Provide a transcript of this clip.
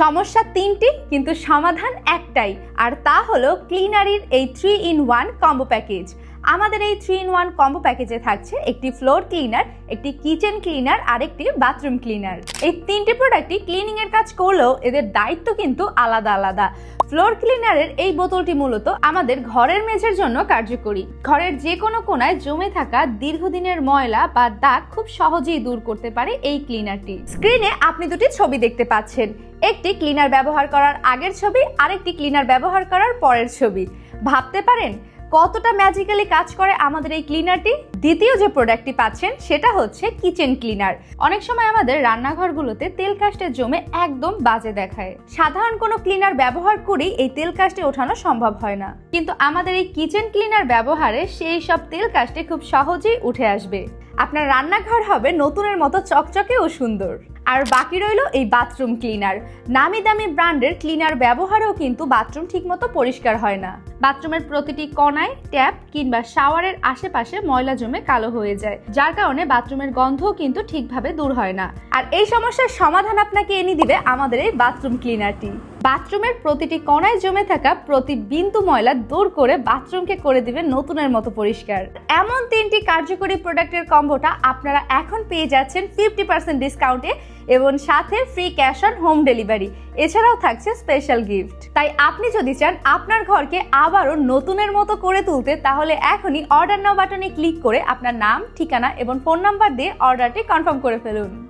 সমস্যা তিনটি, কিন্তু সমাধান একটাই, আর তা হলো ক্লিনারির এই three in one combo package. আমাদের এই থ্রি ইন ওয়ান কম্বো প্যাকেজে থাকছে একটি ফ্লোর ক্লিনার, একটি কিচেন ক্লিনার, আর একটি বাথরুম ক্লিনার। এই তিনটি প্রোডাক্টই ক্লিনিং এর কাজ করলেও এদের দায়িত্ব কিন্তু আলাদা আলাদা। ফ্লোর ক্লিনারের এই বোতলটি মূলত আমাদের ঘরের মেঝের জন্য কার্যকরী। ঘরের যে কোনো কোনায় জমে থাকা দীর্ঘদিনের ময়লা বা দাগ খুব সহজেই দূর করতে পারে এই ক্লিনারটি। স্ক্রিনে আপনি দুটি ছবি দেখতে পাচ্ছেন। একটি ক্লিনার ব্যবহার করার আগের ছবি, আরেকটি ক্লিনার ব্যবহার করার পরের ছবি। ভাবতে পারেন কতটা ম্যাজিক্যালি কাজ করে আমাদের এই ক্লিনারটি? দ্বিতীয় যে প্রোডাক্টটি পাচ্ছেন, সেটা হচ্ছে কিচেন ক্লিনার অনেক সময় আমাদের রান্নাঘরগুলোতে তেল কাস্টে জমে একদম বাজে দেখায়। সাধারণ কোনো ক্লিনার ব্যবহার করেই এই তেল কাস্টে ওঠানো সম্ভব হয় না। কিন্তু আমাদের এই কিচেন ক্লিনার ব্যবহারে সেই সব তেল কাস্টে খুব সহজেই উঠে আসবে। আপনার রান্নাঘর হবে নতুনের মতো চকচকে ও সুন্দর। আর বাকি রইল এই বাথরুম ক্লিনার। নামি দামি ব্র্যান্ডের ক্লিনার ব্যবহারেও কিন্তু বাথরুম ঠিকমতো পরিষ্কার হয় না। বাথরুমের প্রতিটি কণায় ট্যাপ কিংবা শাওয়ারের আশেপাশে ময়লা জমে কালো হয়ে যায়, যার কারণে বাথরুমের গন্ধও কিন্তু ঠিকভাবে দূর হয় না। আর এই সমস্যার সমাধান আপনাকে এনে দিবে আমাদের এই বাথরুম ক্লিনারটি। বাথরুমের প্রতিটি কণায় জমে থাকা প্রতি বিন্দু ময়লা দূর করে বাথরুমকে করে দিবে নতুনের মতো পরিষ্কার। এমন তিনটি কার্যকরী প্রোডাক্টের কম্বোটা আপনারা এখন পেয়ে যাচ্ছেন ফিফটি পার্সেন্ট ডিসকাউন্টে এবং সাথে free cash on home delivery. এছাড়াও থাকছে স্পেশাল গিফট। তাই আপনি যদি চান আপনার ঘরকে আবারও নতুনের মতো করে তুলতে, তাহলে এখনই অর্ডার নাও বাটনে ক্লিক করে আপনার নাম, ঠিকানা এবং ফোন নাম্বার দিয়ে অর্ডারটি কনফার্ম করে ফেলুন।